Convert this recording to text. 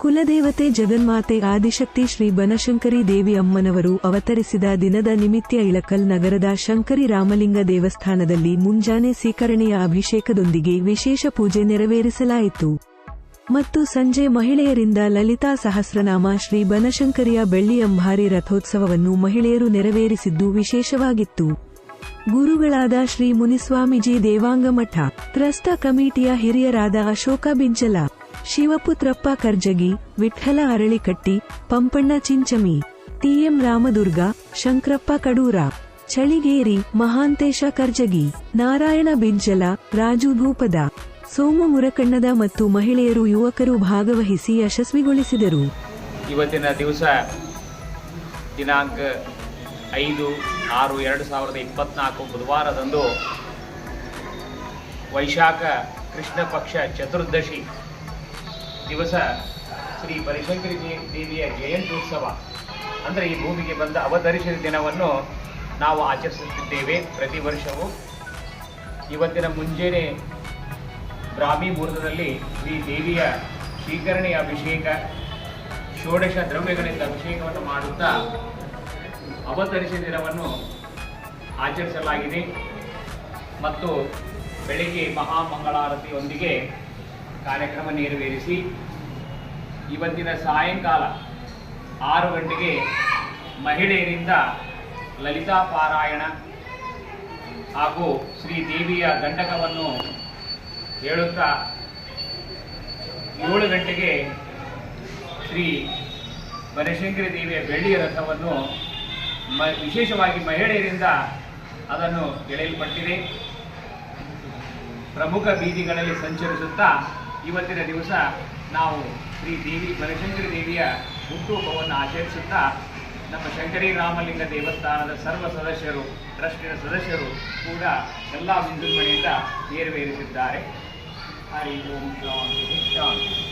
ಕುಲದೇವತೆ ಜಗನ್ಮಾತೆ ಆದಿಶಕ್ತಿ ಶ್ರೀ ಬನಶಂಕರಿ ದೇವಿ ಅಮ್ಮನವರು ಅವತರಿಸಿದ ದಿನದ ನಿಮಿತ್ತ ಇಳಕಲ್ ನಗರದ ಶಂಕರಿ ರಾಮಲಿಂಗ ದೇವಸ್ಥಾನದಲ್ಲಿ ಮುಂಜಾನೆ ಸ್ವೀಕರಣೆಯ ಅಭಿಷೇಕದೊಂದಿಗೆ ವಿಶೇಷ ಪೂಜೆ ನೆರವೇರಿಸಲಾಯಿತು. ಮತ್ತು ಸಂಜೆ ಮಹಿಳೆಯರಿಂದ ಲಲಿತಾ ಸಹಸ್ರನಾಮ ಶ್ರೀ ಬನಶಂಕರಿಯ ಬೆಳ್ಳಿ ಅಂಬಾರಿ ರಥೋತ್ಸವವನ್ನು ಮಹಿಳೆಯರು ನೆರವೇರಿಸಿದ್ದು ವಿಶೇಷವಾಗಿತ್ತು. ಗುರುಗಳಾದ ಶ್ರೀ ಮುನಿಸ್ವಾಮೀಜಿ ದೇವಾಂಗ ಮಠ ಟ್ರಸ್ಟ್ ಕಮಿಟಿಯ ಹಿರಿಯರಾದ ಅಶೋಕ ಬಿಂಚಲ ಶಿವಪುತ್ರಪ್ಪ ಕರ್ಜಗಿ, ವಿಠ್ಠಲ ಅರಳಿಕಟ್ಟಿ, ಪಂಪಣ್ಣ ಚಿಂಚಮಿ, ಟಿಎಂ ರಾಮದುರ್ಗ, ಶಂಕರಪ್ಪ ಕಡೂರ, ಚಳಿಗೇರಿ, ಮಹಾಂತೇಶ ಕರ್ಜಗಿ, ನಾರಾಯಣ ಬಿಜ್ಜಲ, ರಾಜು ಭೂಪದ, ಸೋಮು ಮುರಕಣ್ಣದ ಮತ್ತು ಮಹಿಳೆಯರು ಯುವಕರು ಭಾಗವಹಿಸಿ ಯಶಸ್ವಿಗೊಳಿಸಿದರು. ಇವತ್ತಿನ ದಿವಸ ದಿನಾಂಕ ಐದು ಆರು ಎರಡು ಸಾವಿರದ ಇಪ್ಪತ್ನಾಲ್ಕು ಬುಧವಾರದಂದು ವೈಶಾಖ ಕೃಷ್ಣ ಪಕ್ಷ ಚತುರ್ದಶಿ ದಿವಸ ಶ್ರೀ ಪರಿಶಂಕರಿ ದೇ- ದೇವಿಯ ಜಯಂತ್ಯುತ್ಸವ. ಅಂದರೆ ಈ ಭೂಮಿಗೆ ಬಂದ ಅವತರಿಸಿದ ದಿನವನ್ನು ನಾವು ಆಚರಿಸುತ್ತಿದ್ದೇವೆ ಪ್ರತಿ ವರ್ಷವೂ. ಇವತ್ತಿನ ಮುಂಜಾನೆ ಬ್ರಾಹ್ಮಿ ಮುಹೂರ್ತದಲ್ಲಿ ಶ್ರೀ ದೇವಿಯ ಸ್ವೀಕರಣೆಯ ಅಭಿಷೇಕ, ಷೋಡಶ ದ್ರವ್ಯಗಳಿಂದ ಅಭಿಷೇಕವನ್ನು ಮಾಡುತ್ತಾ ಅವತರಿಸಿದ ದಿನವನ್ನು ಆಚರಿಸಲಾಗಿದೆ. ಮತ್ತು ಬೆಳಿಗ್ಗೆ ಮಹಾಮಂಗಳಾರತಿಯೊಂದಿಗೆ ಕಾರ್ಯಕ್ರಮ ನೆರವೇರಿಸಿ ಇವತ್ತಿನ ಸಾಯಂಕಾಲ ಆರು ಗಂಟೆಗೆ ಮಹಿಳೆಯರಿಂದ ಲಲಿತಾ ಪಾರಾಯಣ ಹಾಗೂ ಶ್ರೀ ದೇವಿಯ ದಂಡಕವನ್ನು ಹೇಳುತ್ತಾ ಏಳು ಗಂಟೆಗೆ ಶ್ರೀ ಬನಶಂಕರಿ ದೇವಿಯ ಬೆಳ್ಳಿಯ ರಥವನ್ನು ಮ, ವಿಶೇಷವಾಗಿ ಮಹಿಳೆಯರಿಂದ ಅದನ್ನು ಎಳೆಯಲ್ಪಟ್ಟಿದೆ. ಪ್ರಮುಖ ಬೀದಿಗಳಲ್ಲಿ ಸಂಚರಿಸುತ್ತಾ ಇವತ್ತಿನ ದಿವಸ ನಾವು ಶ್ರೀ ದೇವಿ, ಬನಶಂಕರಿ ದೇವಿಯ ಹುಟ್ಟುಹಬ್ಬವನ್ನು ಆಚರಿಸುತ್ತಾ ನಮ್ಮ ಶಂಕರಿ ರಾಮಲಿಂಗ ದೇವಸ್ಥಾನದ ಸರ್ವ ಸದಸ್ಯರು, ಟ್ರಸ್ಟಿನ ಸದಸ್ಯರು ಕೂಡ ಎಲ್ಲ ವಿಜೃಂಭಣೆಯಿಂದ ನೆರವೇರಿಸಿದ್ದಾರೆ. ಹರಿ ಓಂ ಶಾಂತಿ ಶಾಂತಿ